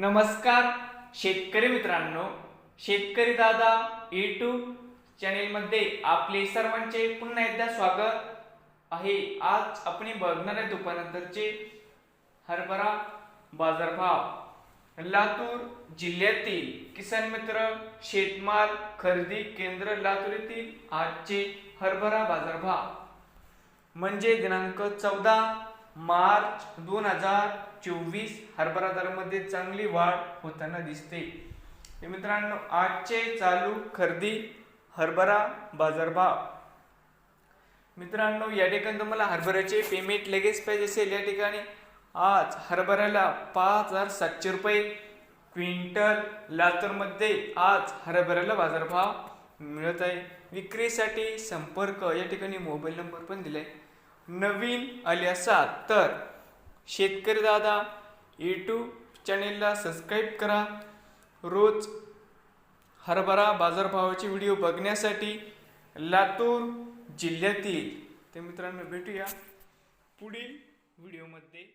नमस्कार शेतकरी मित्रांनो. शेतकरी दादा यूट्यूब चॅनेलमध्ये आपले सर्वांचे पुन्हा एकदा स्वागत आहे. आज आपण बघणार आहे दुपारनंतरचे हरभरा बाजारभाव. लातूर जिल्ह्यातील किसान मित्र शेतमाल खरेदी केंद्र लातूर येथील आजचे हरभरा बाजारभाव. म्हणजे दिनांक चौदा मार्च दोन हजार चोवीस हरभरा दरामध्ये चांगली वाढ होताना दिसते. मित्रांनो आजचे चालू खरेदी हरभरा बाजारभाव. मित्रांनो या ठिकाणी तुम्हाला हरभऱ्याचे पेमेंट लगेच पाहिजे असेल. या ठिकाणी आज हरभऱ्याला पाच हजार सातशे रुपये क्विंटल लातूरमध्ये आज हरभऱ्याला बाजारभाव मिळत आहे. विक्रीसाठी संपर्क या ठिकाणी मोबाईल नंबर पण दिला आहे नवीन आले असाल तर शेतकरी दादा यूट्यूब चॅनेलला सबस्क्राईब करा. रोज हरभरा बाजारभावाचे व्हिडिओ बघण्यासाठी लातूर जिल्ह्यातील. तर मित्रांनो भेटूया पुढील व्हिडिओमध्ये